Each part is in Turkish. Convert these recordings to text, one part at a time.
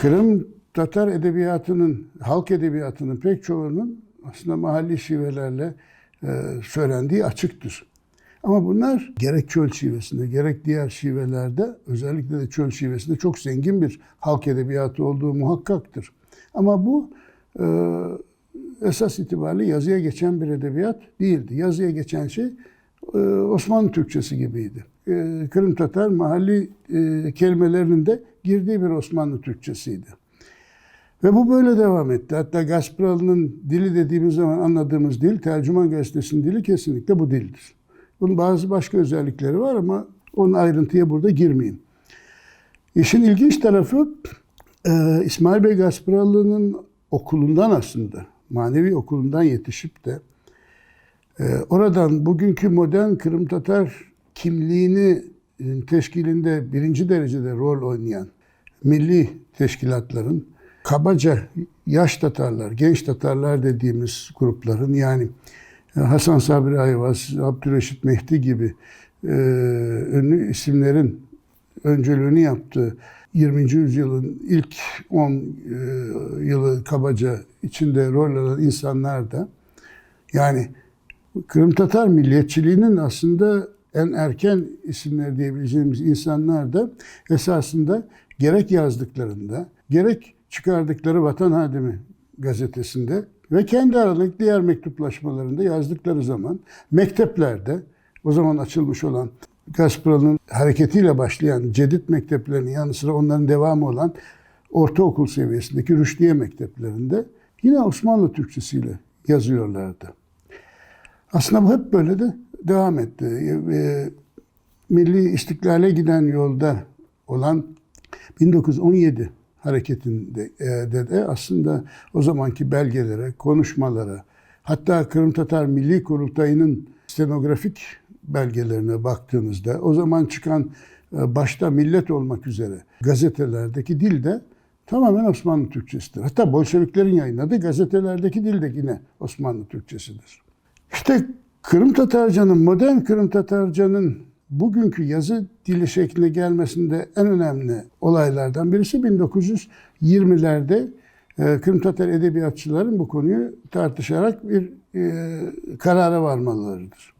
Kırım Tatar edebiyatının, halk edebiyatının pek çoğunun aslında mahalli şivelerle e, söylendiği açıktır. Ama bunlar gerek çöl şivesinde gerek diğer şivelerde özellikle de çöl şivesinde çok zengin bir halk edebiyatı olduğu muhakkaktır. Ama bu e, esas itibariyle yazıya geçen bir edebiyat değildi. Yazıya geçen şey e, Osmanlı Türkçesi gibiydi. E, Kırım Tatar mahalli e, kelimelerinin de girdiği bir Osmanlı Türkçesiydi. Ve bu böyle devam etti. Hatta Gaspralı'nın dili dediğimiz zaman anladığımız dil, Tercüman Gazetesi'nin dili kesinlikle bu dildir. Bunun bazı başka özellikleri var ama onun ayrıntıya burada girmeyeyim. İşin ilginç tarafı e, İsmail Bey Gasparalı'nın okulundan aslında, manevi okulundan yetişip de e, oradan bugünkü modern Kırım Tatar kimliğini e, teşkilinde birinci derecede rol oynayan milli teşkilatların kabaca yaş Tatarlar, genç Tatarlar dediğimiz grupların yani Hasan Sabri Ayvaz, Abdüreşit Mehdi gibi e, ünlü isimlerin öncülüğünü yaptığı 20. yüzyılın ilk 10 e, yılı kabaca içinde rol alan insanlar da yani Kırım Tatar milliyetçiliğinin aslında en erken isimler diyebileceğimiz insanlar da esasında gerek yazdıklarında gerek çıkardıkları Vatan Hadimi gazetesinde ve kendi aralarındaki diğer mektuplaşmalarında yazdıkları zaman mekteplerde o zaman açılmış olan Gasparal'ın hareketiyle başlayan Cedid mekteplerinin yanı sıra onların devamı olan ortaokul seviyesindeki Rüşdiye mekteplerinde yine Osmanlı Türkçesiyle yazıyorlardı. Aslında bu hep böyle de devam etti. E, Milli istiklale giden yolda olan 1917 hareketinde e, de, de aslında o zamanki belgelere, konuşmalara, hatta Kırım Tatar Milli Kurultayı'nın stenografik belgelerine baktığınızda o zaman çıkan e, başta millet olmak üzere gazetelerdeki dil de tamamen Osmanlı Türkçesidir. Hatta Bolşeviklerin yayınladığı gazetelerdeki dil de yine Osmanlı Türkçesidir. İşte Kırım Tatarcanın, modern Kırım Tatarcanın bugünkü yazı dili şekline gelmesinde en önemli olaylardan birisi 1920'lerde e, Kırım Tatar edebiyatçıların bu konuyu tartışarak bir e, karara varmalarıdır.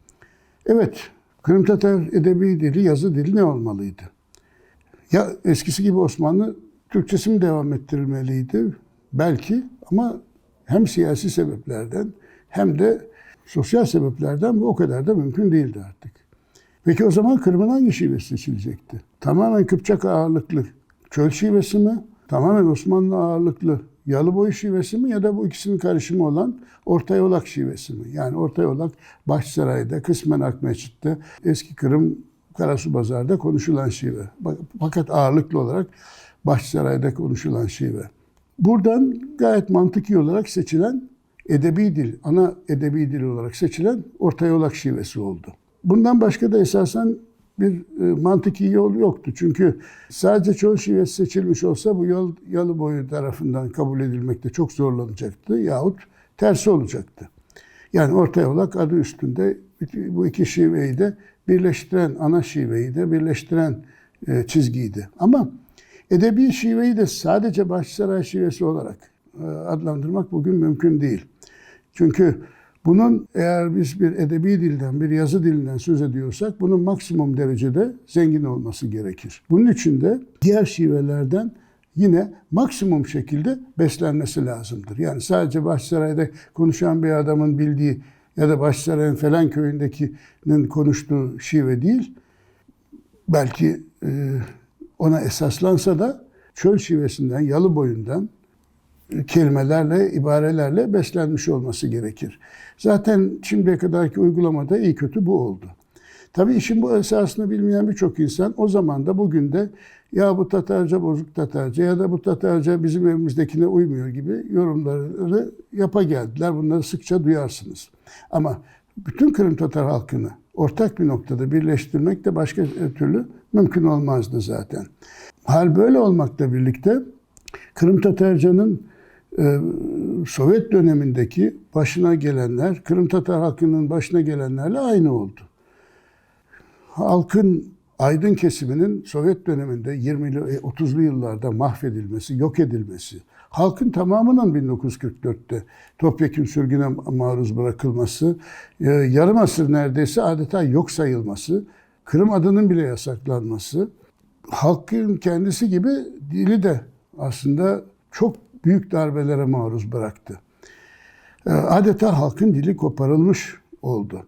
Evet, Kırım Tatar edebi dili, yazı dili ne olmalıydı? Ya eskisi gibi Osmanlı Türkçesi mi devam ettirilmeliydi? Belki ama hem siyasi sebeplerden hem de sosyal sebeplerden bu o kadar da mümkün değildi artık. Peki o zaman Kırım'ın hangi şivesi seçilecekti? Tamamen Kıpçak ağırlıklı çöl şivesi mi? Tamamen Osmanlı ağırlıklı Yalıboy şivesi mi? Ya da bu ikisinin karışımı olan Orta Yolak şivesi mi? Yani Orta Yolak Başsaray'da, kısmen Akmeçit'te, eski Kırım Karasu Bazar'da konuşulan şive. Fakat ağırlıklı olarak Başsaray'da konuşulan şive. Buradan gayet mantıki olarak seçilen edebi dil, ana edebi dil olarak seçilen Orta Yolak şivesi oldu. Bundan başka da esasen bir e, mantıki yol yoktu. Çünkü sadece çöl şivesi seçilmiş olsa bu yol yalı boyu tarafından kabul edilmekte çok zorlanacaktı yahut tersi olacaktı. Yani orta yolak adı üstünde bu iki şiveyi de birleştiren, ana şiveyi de birleştiren e, çizgiydi. Ama edebi şiveyi de sadece Başsaray şivesi olarak e, adlandırmak bugün mümkün değil. Çünkü bunun eğer biz bir edebi dilden, bir yazı dilinden söz ediyorsak bunun maksimum derecede zengin olması gerekir. Bunun için de diğer şivelerden yine maksimum şekilde beslenmesi lazımdır. Yani sadece Başsaray'da konuşan bir adamın bildiği ya da Başsaray'ın falan köyündekinin konuştuğu şive değil. Belki ona esaslansa da çöl şivesinden, yalı boyundan, kelimelerle, ibarelerle beslenmiş olması gerekir. Zaten şimdiye kadarki uygulamada iyi kötü bu oldu. Tabii işin bu esasını bilmeyen birçok insan o zaman da bugün de ya bu Tatarca bozuk Tatarca ya da bu Tatarca bizim evimizdekine uymuyor gibi yorumları yapa geldiler. Bunları sıkça duyarsınız. Ama bütün Kırım Tatar halkını ortak bir noktada birleştirmek de başka türlü mümkün olmazdı zaten. Hal böyle olmakla birlikte Kırım Tatarcanın ee, Sovyet dönemindeki başına gelenler, Kırım Tatar halkının başına gelenlerle aynı oldu. Halkın aydın kesiminin Sovyet döneminde 20'li e, 30'lu yıllarda mahvedilmesi, yok edilmesi, halkın tamamının 1944'te topyekun sürgüne maruz bırakılması, e, yarım asır neredeyse adeta yok sayılması, Kırım adının bile yasaklanması, halkın kendisi gibi dili de aslında çok büyük darbelere maruz bıraktı. E, Adeta halkın dili koparılmış oldu.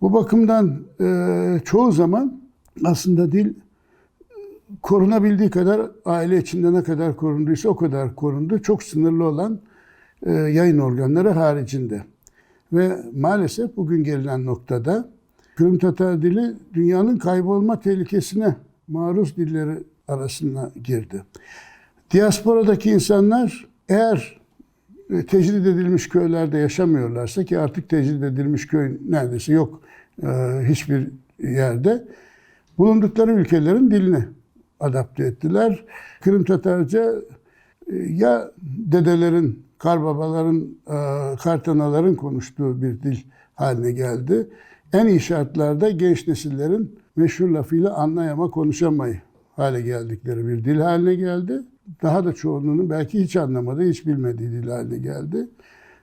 Bu bakımdan e, çoğu zaman aslında dil korunabildiği kadar aile içinde ne kadar korunduysa o kadar korundu. Çok sınırlı olan e, yayın organları haricinde. Ve maalesef bugün gelinen noktada Kırım Tatar dili dünyanın kaybolma tehlikesine maruz dilleri arasına girdi. Diasporadaki insanlar eğer tecrid edilmiş köylerde yaşamıyorlarsa ki artık tecrid edilmiş köy neredeyse yok e, hiçbir yerde bulundukları ülkelerin dilini adapte ettiler. Kırım Tatarca e, ya dedelerin, karbabaların, e, kartanaların konuştuğu bir dil haline geldi. En iyi şartlarda genç nesillerin meşhur lafıyla anlayama konuşamayı hale geldikleri bir dil haline geldi. Daha da çoğunluğunun belki hiç anlamadığı, hiç bilmediği dil haline geldi.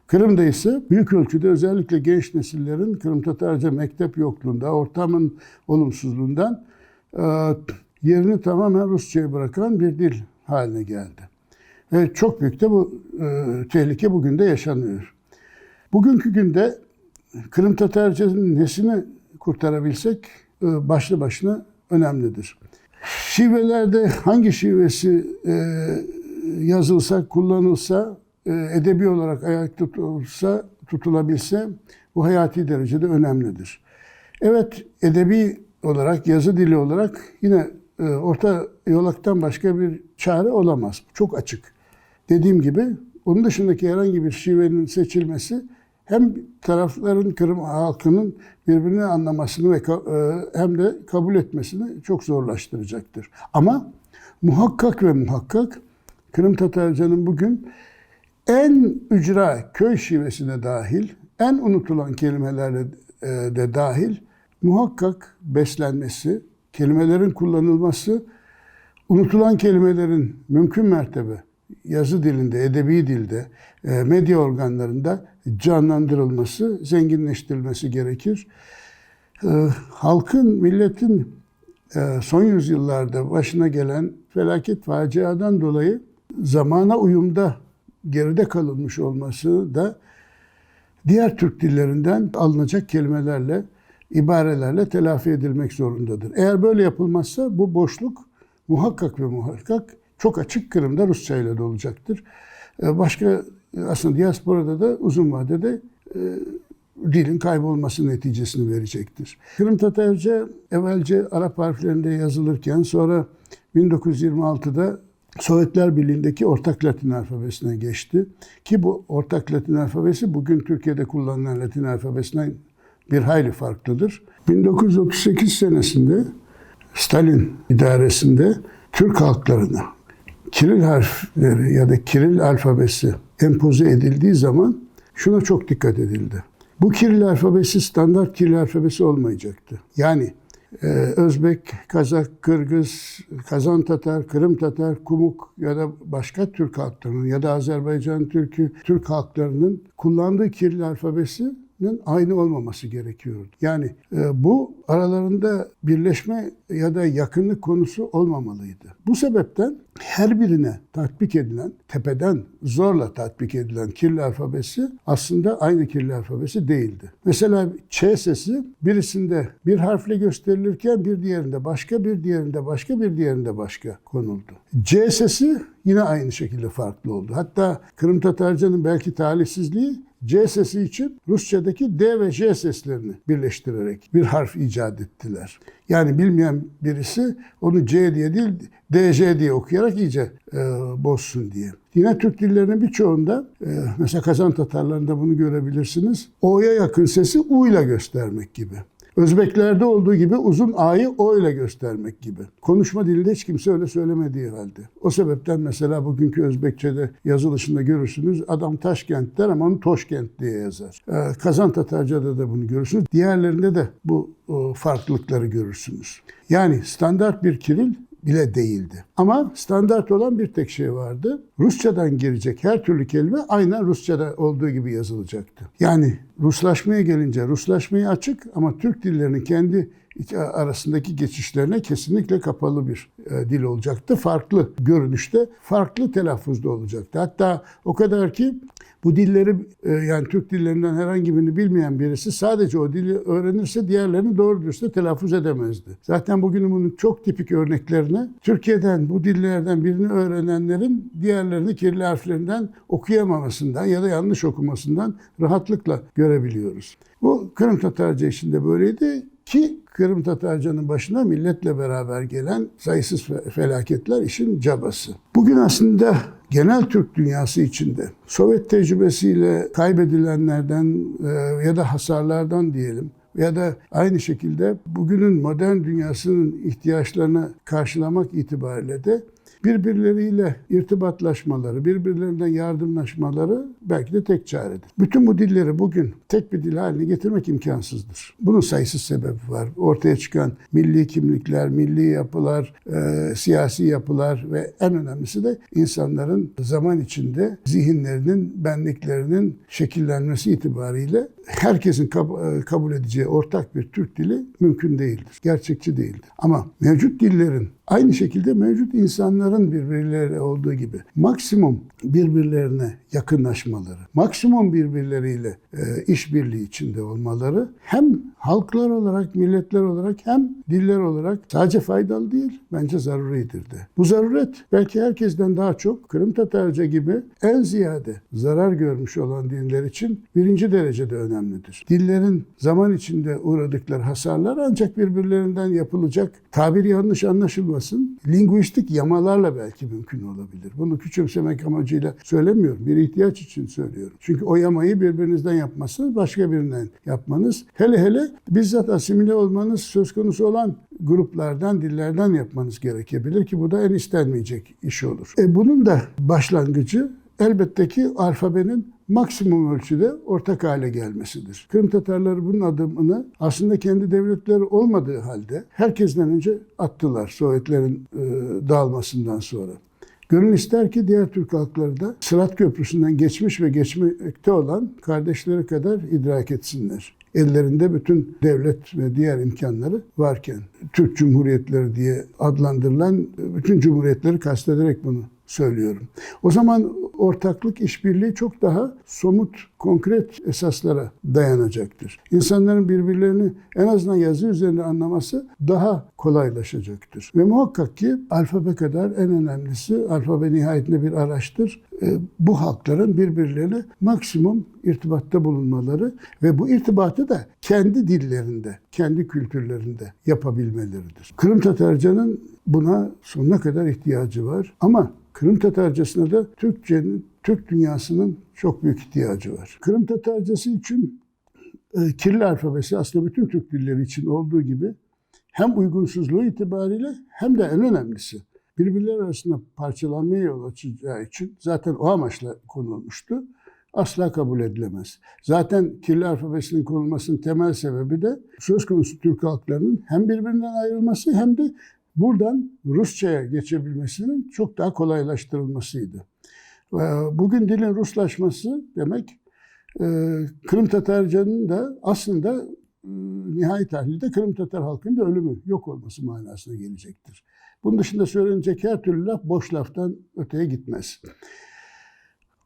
Kırım'da ise büyük ölçüde özellikle genç nesillerin Kırım Tatarca mektep yokluğunda, ortamın olumsuzluğundan e, yerini tamamen Rusça'ya bırakan bir dil haline geldi. Ve çok büyük de bu e, tehlike bugün de yaşanıyor. Bugünkü günde Kırım Tatarca'nın nesini kurtarabilsek e, başlı başına önemlidir. Şivelerde hangi şivesi e, yazılsa, kullanılsa, e, edebi olarak ayakta tutulsa, tutulabilse bu hayati derecede önemlidir. Evet, edebi olarak, yazı dili olarak yine e, orta yolaktan başka bir çare olamaz. Çok açık. Dediğim gibi onun dışındaki herhangi bir şivenin seçilmesi hem tarafların Kırım halkının birbirini anlamasını ve e, hem de kabul etmesini çok zorlaştıracaktır. Ama muhakkak ve muhakkak Kırım Tatarcanın bugün en ücra köy şivesine dahil, en unutulan kelimelerle e, de dahil muhakkak beslenmesi, kelimelerin kullanılması, unutulan kelimelerin mümkün mertebe yazı dilinde, edebi dilde, e, medya organlarında canlandırılması, zenginleştirilmesi gerekir. E, Halkın, milletin e, son yüzyıllarda başına gelen felaket faciadan dolayı zamana uyumda geride kalınmış olması da diğer Türk dillerinden alınacak kelimelerle, ibarelerle telafi edilmek zorundadır. Eğer böyle yapılmazsa bu boşluk muhakkak ve muhakkak çok açık Kırım'da Rusça ile dolacaktır. Ee, Başka aslında diasporada da uzun vadede e, dilin kaybolması neticesini verecektir. Kırım Tatarca evvelce Arap harflerinde yazılırken sonra 1926'da Sovyetler Birliği'ndeki ortak Latin alfabesine geçti. Ki bu ortak Latin alfabesi bugün Türkiye'de kullanılan Latin alfabesinden bir hayli farklıdır. 1938 senesinde Stalin idaresinde Türk halklarına Kiril harfleri ya da Kiril alfabesi empoze edildiği zaman şuna çok dikkat edildi. Bu Kiril alfabesi standart Kiril alfabesi olmayacaktı. Yani e, Özbek, Kazak, Kırgız, Kazan Tatar, Kırım Tatar, Kumuk ya da başka Türk halklarının ya da Azerbaycan Türk'ü, Türk halklarının kullandığı Kiril alfabesinin aynı olmaması gerekiyordu. Yani e, bu aralarında birleşme ya da yakınlık konusu olmamalıydı. Bu sebepten her birine tatbik edilen, tepeden zorla tatbik edilen Kirli alfabesi aslında aynı Kirli alfabesi değildi. Mesela Ç sesi birisinde bir harfle gösterilirken bir diğerinde başka, bir diğerinde başka, bir diğerinde başka konuldu. C sesi yine aynı şekilde farklı oldu. Hatta Kırım Tatarcanın belki talihsizliği C sesi için Rusçadaki D ve J seslerini birleştirerek bir harf icat ettiler. Yani bilmeyen birisi onu C diye değil DJ diye okuyarak iyice e, bozsun diye. Yine Türk dillerinin birçoğunda e, mesela Kazan Tatarlarında bunu görebilirsiniz. O'ya yakın sesi U ile göstermek gibi. Özbeklerde olduğu gibi uzun A'yı O ile göstermek gibi. Konuşma dilinde hiç kimse öyle söylemediği halde. O sebepten mesela bugünkü Özbekçe'de yazılışında görürsünüz adam Taşkent der ama onu Toşkent diye yazar. Ee, Kazan Tatarca'da da bunu görürsünüz. Diğerlerinde de bu o, farklılıkları görürsünüz. Yani standart bir Kiril bile değildi. Ama standart olan bir tek şey vardı. Rusçadan girecek her türlü kelime aynen Rusçada olduğu gibi yazılacaktı. Yani Ruslaşmaya gelince Ruslaşmaya açık ama Türk dillerinin kendi arasındaki geçişlerine kesinlikle kapalı bir e, dil olacaktı. Farklı görünüşte, farklı telaffuzda olacaktı. Hatta o kadar ki bu dilleri e, yani Türk dillerinden herhangi birini bilmeyen birisi sadece o dili öğrenirse diğerlerini doğru dürüst telaffuz edemezdi. Zaten bugünün bunun çok tipik örneklerini Türkiye'den bu dillerden birini öğrenenlerin diğerlerini kirli harflerinden okuyamamasından ya da yanlış okumasından rahatlıkla görebiliyoruz. Bu Kırım Tatarca işinde böyleydi ki Kırım Tatarcanın başına milletle beraber gelen sayısız fe- felaketler işin cabası. Bugün aslında genel Türk dünyası içinde Sovyet tecrübesiyle kaybedilenlerden e, ya da hasarlardan diyelim ya da aynı şekilde bugünün modern dünyasının ihtiyaçlarını karşılamak itibariyle de birbirleriyle irtibatlaşmaları, birbirlerinden yardımlaşmaları belki de tek çaredir. Bütün bu dilleri bugün tek bir dil haline getirmek imkansızdır. Bunun sayısız sebebi var. Ortaya çıkan milli kimlikler, milli yapılar, e, siyasi yapılar ve en önemlisi de insanların zaman içinde zihinlerinin, benliklerinin şekillenmesi itibariyle herkesin e, kabul edeceği ortak bir Türk dili mümkün değildir. Gerçekçi değildir. Ama mevcut dillerin aynı şekilde mevcut insanların birbirleriyle olduğu gibi maksimum birbirlerine yakınlaşmaları, maksimum birbirleriyle e, işbirliği içinde olmaları hem halklar olarak, milletler olarak hem diller olarak sadece faydalı değil, bence zaruridir de. Bu zaruret belki herkesten daha çok Kırım Tatarca gibi en ziyade zarar görmüş olan diller için birinci derecede önemlidir. Dillerin zaman içinde uğradıkları hasarlar ancak birbirlerinden yapılacak, tabir yanlış anlaşılmasın, linguistik yamalarla belki mümkün olabilir. Bunu küçümsemek amacıyla söylemiyorum. Bir ihtiyaç için söylüyorum. Çünkü o yamayı birbirinizden yapmazsınız, başka birinden yapmanız. Hele hele bizzat asimile olmanız söz konusu olan gruplardan, dillerden yapmanız gerekebilir ki bu da en istenmeyecek iş olur. E bunun da başlangıcı elbette ki alfabenin maksimum ölçüde ortak hale gelmesidir. Kırım Tatarları bunun adımını aslında kendi devletleri olmadığı halde herkesten önce attılar Sovyetlerin e, dağılmasından sonra. Gönül ister ki diğer Türk halkları da Sırat Köprüsü'nden geçmiş ve geçmekte olan kardeşleri kadar idrak etsinler. Ellerinde bütün devlet ve diğer imkanları varken Türk Cumhuriyetleri diye adlandırılan bütün cumhuriyetleri kastederek bunu söylüyorum. O zaman ortaklık, işbirliği çok daha somut, konkret esaslara dayanacaktır. İnsanların birbirlerini en azından yazı üzerinde anlaması daha kolaylaşacaktır. Ve muhakkak ki alfabe kadar en önemlisi, alfabe nihayetinde bir araçtır. E, Bu halkların birbirlerine maksimum irtibatta bulunmaları ve bu irtibatı da kendi dillerinde, kendi kültürlerinde yapabilmeleridir. Kırım Tatarcanın buna sonuna kadar ihtiyacı var. Ama Kırım Tatarcasına da Türkçenin, Türk dünyasının çok büyük ihtiyacı var. Kırım Tatarcası için e, Kiril alfabesi aslında bütün Türk dilleri için olduğu gibi hem uygunsuzluğu itibariyle hem de en önemlisi birbirleri arasında parçalanmaya yol açacağı için zaten o amaçla konulmuştu. Asla kabul edilemez. Zaten kirli alfabesinin konulmasının temel sebebi de söz konusu Türk halklarının hem birbirinden ayrılması hem de buradan Rusça'ya geçebilmesinin çok daha kolaylaştırılmasıydı. Bugün dilin Ruslaşması demek e, Kırım Tatarcanın da aslında e, nihai tahlilde Kırım Tatar halkının da ölümü, yok olması manasına gelecektir. Bunun dışında söylenecek her türlü laf boş laftan öteye gitmez.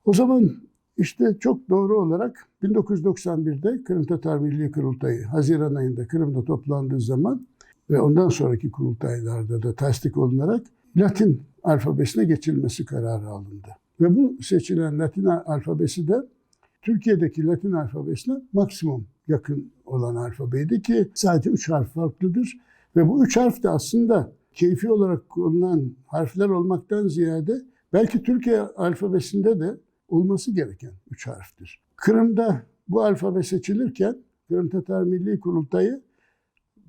O zaman işte çok doğru olarak 1991'de Kırım Tatar Milli Kurultayı Haziran ayında Kırım'da toplandığı zaman ve ondan sonraki kurultaylarda da tasdik olunarak Latin alfabesine geçilmesi kararı alındı. Ve bu seçilen Latin alfabesi de Türkiye'deki Latin alfabesine maksimum yakın olan alfabeydi ki sadece üç harf farklıdır. Ve bu üç harf de aslında keyfi olarak kullanılan harfler olmaktan ziyade belki Türkiye alfabesinde de olması gereken üç harftir. Kırım'da bu alfabe seçilirken Kırım Tatar Milli Kurultayı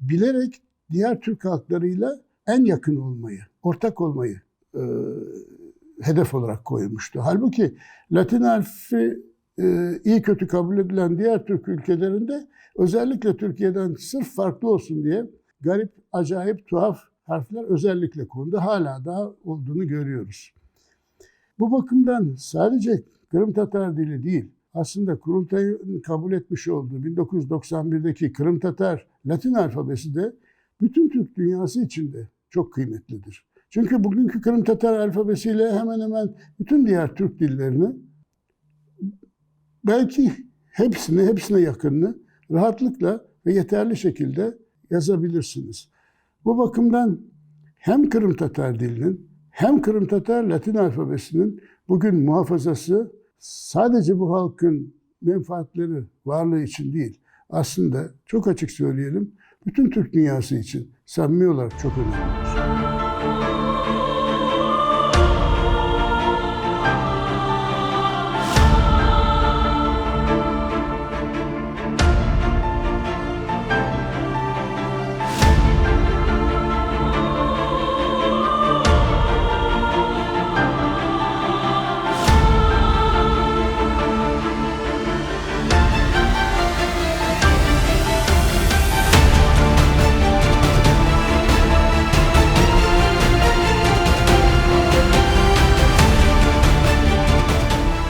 bilerek diğer Türk halklarıyla en yakın olmayı, ortak olmayı e, hedef olarak koymuştu. Halbuki Latin harfi e, iyi kötü kabul edilen diğer Türk ülkelerinde özellikle Türkiye'den sırf farklı olsun diye garip, acayip, tuhaf harfler özellikle kondu. Hala daha olduğunu görüyoruz. Bu bakımdan sadece Kırım Tatar dili değil, aslında Kurultay'ın kabul etmiş olduğu 1991'deki Kırım Tatar Latin alfabesi de bütün Türk dünyası içinde çok kıymetlidir. Çünkü bugünkü Kırım Tatar alfabesiyle hemen hemen bütün diğer Türk dillerini belki hepsini, hepsine yakınını rahatlıkla ve yeterli şekilde yazabilirsiniz. Bu bakımdan hem Kırım Tatar dilinin hem Kırım Tatar Latin alfabesinin bugün muhafazası sadece bu halkın menfaatleri, varlığı için değil, aslında çok açık söyleyelim, bütün Türk dünyası için samimi olarak çok önemlidir.